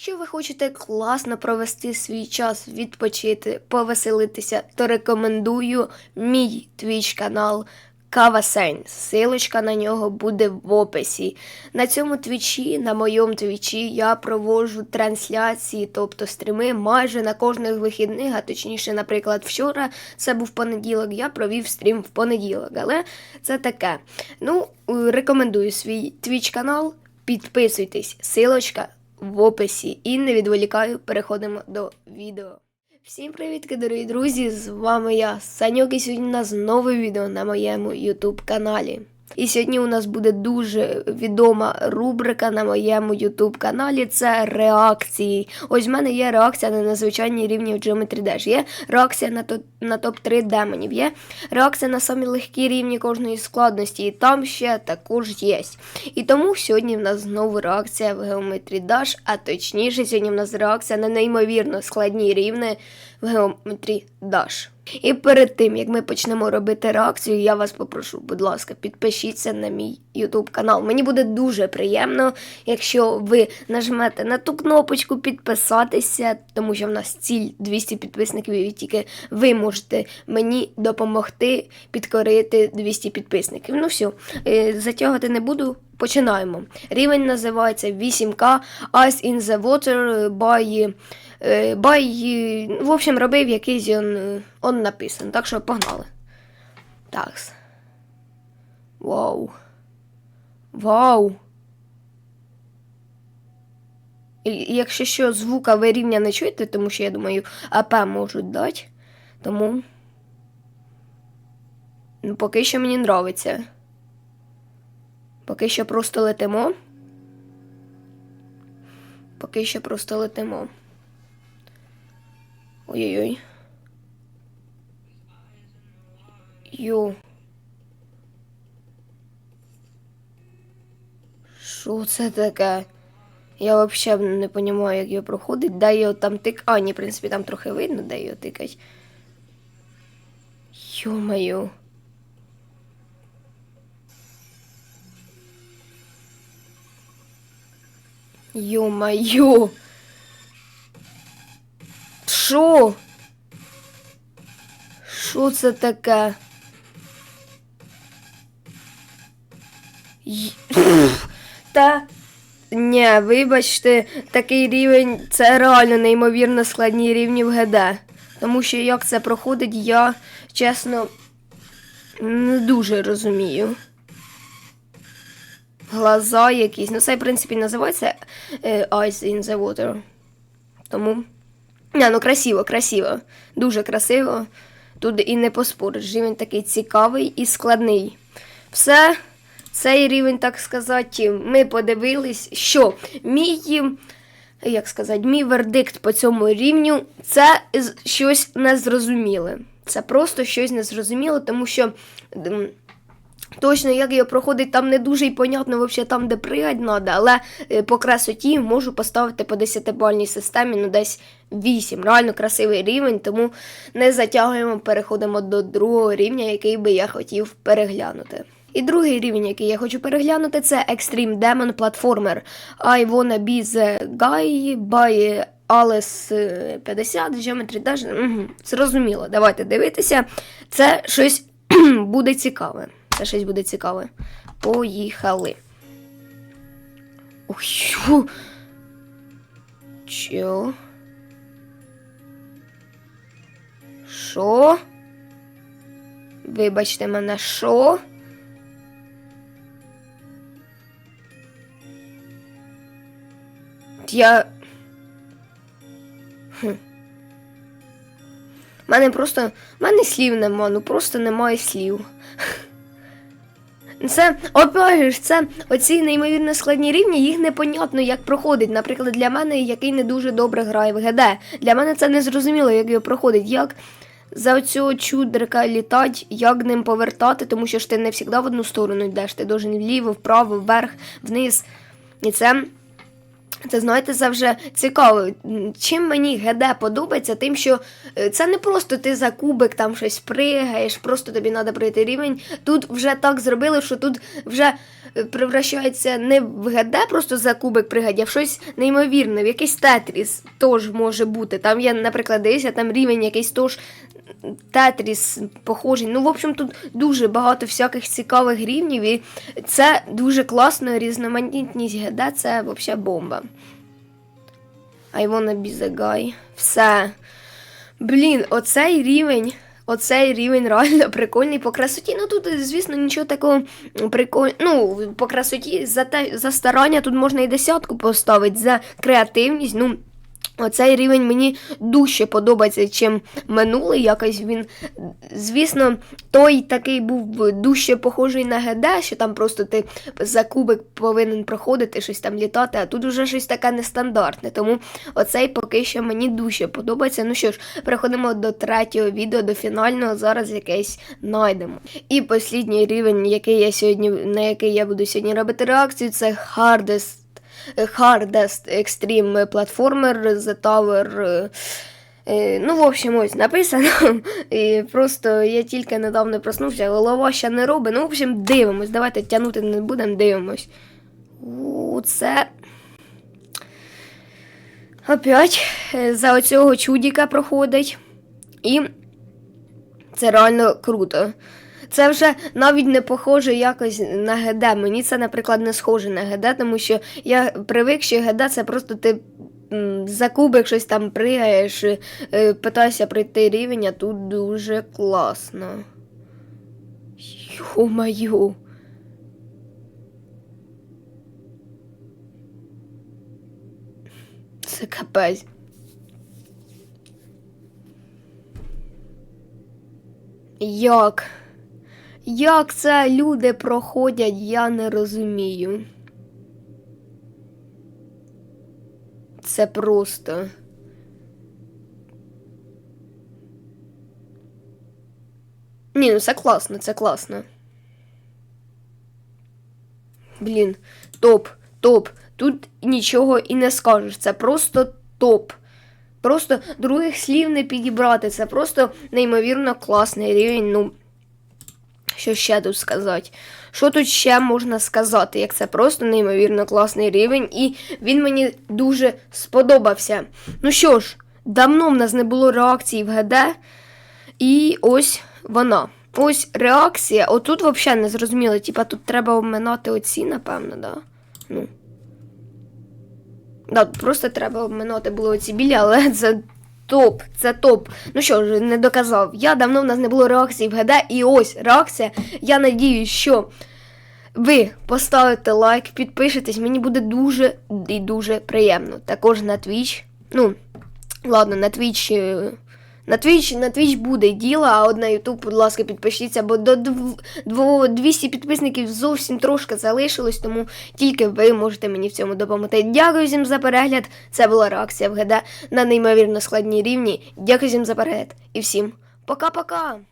Якщо ви хочете класно провести свій час, відпочити, повеселитися, то рекомендую мій твіч канал Кавасень. Силочка на нього буде в описі. На цьому твічі, на моєму твічі, я проводжу трансляції, тобто стріми майже на кожних вихідних, а точніше, наприклад, вчора це був понеділок, я провів стрім в понеділок, але це таке. Ну, рекомендую свій твіч канал. Підписуйтесь, силочка в описі. І не відволікаю, переходимо до відео. Всім привітки, дорогі друзі! З вами я, Саньок, і сьогодні у нас нове відео на моєму YouTube каналі. І сьогодні у нас буде дуже відома рубрика на моєму YouTube каналі. Це реакції. Ось в мене є реакція на незвичайні рівні в Geometry Dash. Є реакція на, на топ-3 демонів. Є реакція на самі легкі рівні кожної складності. І там ще також є. І тому сьогодні в нас знову реакція в Geometry Dash, а точніше, сьогодні в нас реакція на неймовірно складні рівни в Geometry Dash. І перед тим, як ми почнемо робити реакцію, я вас попрошу, будь ласка, підпишіться на мій YouTube канал. Мені буде дуже приємно, якщо ви нажмете на ту кнопочку підписатися, тому що в нас ціль 200 підписників, і тільки ви можете мені допомогти підкорити 200 підписників. Ну все, затягувати не буду. Починаємо. Рівень називається 8K Ice in the Water by Бай, е, в общем, робив якийсь он, е, он написан. Так що погнали. Такс. Вау. Вау. Якщо що, звука ви рівня не чуєте, тому що я думаю, АП можуть дати. Тому. Ну, поки що мені нравиться. Поки що просто летимо. Поки що просто летимо. Ой-ой-ой. Йо. Що це таке? Я взагалі не розумію, як його проходить. Де його там тик. А, ні, в принципі, там трохи видно, де його тикать. Йо-моє. Йо-моє. Що? Що це таке? Та. Ні, вибачте, такий рівень це реально неймовірно складні рівні в ГД. Тому що як це проходить, я чесно не дуже розумію. Глаза якісь. Ну, це, в принципі, називається е, Eyes in the Water. Тому. Не, ну красиво, красиво. Дуже красиво. Тут і не поспориш. Рівень такий цікавий і складний. Все, цей рівень, так сказати, ми подивились, що мій, як сказати, мій вердикт по цьому рівню це щось незрозуміле. Це просто щось незрозуміле, тому що. Точно, як його проходить, там не дуже й понятно, вообще там, де пригать треба, але е, по красоті можу поставити по 10-бальній системі, ну десь 8. Реально красивий рівень, тому не затягуємо, переходимо до другого рівня, який би я хотів переглянути. І другий рівень, який я хочу переглянути, це Extreme Demon Platformer. I wanna be the guy by Alice е, 50, Geometry Dash. Угу. Зрозуміло, давайте дивитися. Це щось буде цікаве. Це щось буде цікаве. Поїхали. Що? Чо? Що? Вибачте мене, що? Я. Хм. Мене просто. Мене слів нема, ну просто немає слів. Це, опять ж, це оці неймовірно складні рівні, їх непонятно, як проходить. Наприклад, для мене, який не дуже добре грає в ГД. Для мене це не зрозуміло, як його проходить. Як за оцього чудрика літати, як ним повертати, тому що ж ти не завжди в одну сторону йдеш, ти должен вліво, вправо, вверх, вниз. І це. Це знаєте, це вже цікаво. Чим мені ГД подобається, тим, що е, це не просто ти за кубик там щось пригаєш, просто тобі треба пройти рівень. Тут вже так зробили, що тут вже е, превращається не в ГД просто за кубик пригадя, а в щось неймовірне, в якийсь тетріс теж може бути. Там я, наприклад, дивився, там рівень якийсь теж тетріс похожий. Ну, в общем, тут дуже багато всяких цікавих рівнів, і це дуже класно, різноманітність ГД це взагалі бомба. I wanna be the guy. Все. Блін, оцей рівень. Оцей рівень реально прикольний по красоті. Ну тут, звісно, нічого такого прикольного. Ну, по красоті за те за старання тут можна і десятку поставити за креативність. Ну, оцей рівень мені дужче подобається, чим минулий. Якось він, звісно, той такий був дужче похожий на ГД, що там просто ти за кубик повинен проходити, щось там літати, а тут уже щось таке нестандартне. Тому оцей поки що мені дуже подобається. Ну що ж, переходимо до третього відео, до фінального. Зараз якесь знайдемо. І останній рівень, який я сьогодні, на який я буду сьогодні робити реакцію, це Hardest. Hardest Extreme Platformer The Tower. е, Ну, в общем, ось написано. І просто я тільки недавно проснувся, голова ще не робить. Ну, в общем, дивимось. Давайте тягнути не будемо, дивимось. У, це. Опять е, за оцього чудіка проходить. І це реально круто. Це вже навіть не похоже якось на ГД. Мені це, наприклад, не схоже на ГД, тому що я привик, що ГД це просто ти за кубик щось там пригаєш, е, питаєшся пройти рівень, а тут дуже класно. Йо-маю. Це капець. Як? Як це люди проходять, я не розумію. Це просто. Ні, ну це класно, це класно. Блін, топ, топ. Тут нічого і не скажеш. Це просто топ. Просто других слів не підібрати. Це просто неймовірно класний рівень. Ну, що ще тут сказати? Що тут ще можна сказати? Як це просто неймовірно класний рівень, і він мені дуже сподобався. Ну що ж, давно в нас не було реакції в ГД, і ось вона. Ось реакція. Отут взагалі не зрозуміло. Типа тут треба обминати оці, напевно, да? Ну. Да, просто треба обминати було оці білі, але це топ, це топ. Ну що ж, не доказав. Я давно в нас не було реакції в ГД, і ось реакція. Я надіюсь, що ви поставите лайк, підпишетесь, мені буде дуже і дуже приємно. Також на Twitch. Ну, ладно, на Twitch. На Twitch, на Twitch буде діло, а от на YouTube, будь ласка, підпишіться, бо до дв- 200 підписників зовсім трошки залишилось, тому тільки ви можете мені в цьому допомогти. Дякую всім за перегляд. Це була реакція в ГД на неймовірно складній рівні. Дякую всім за перегляд і всім пока-пока!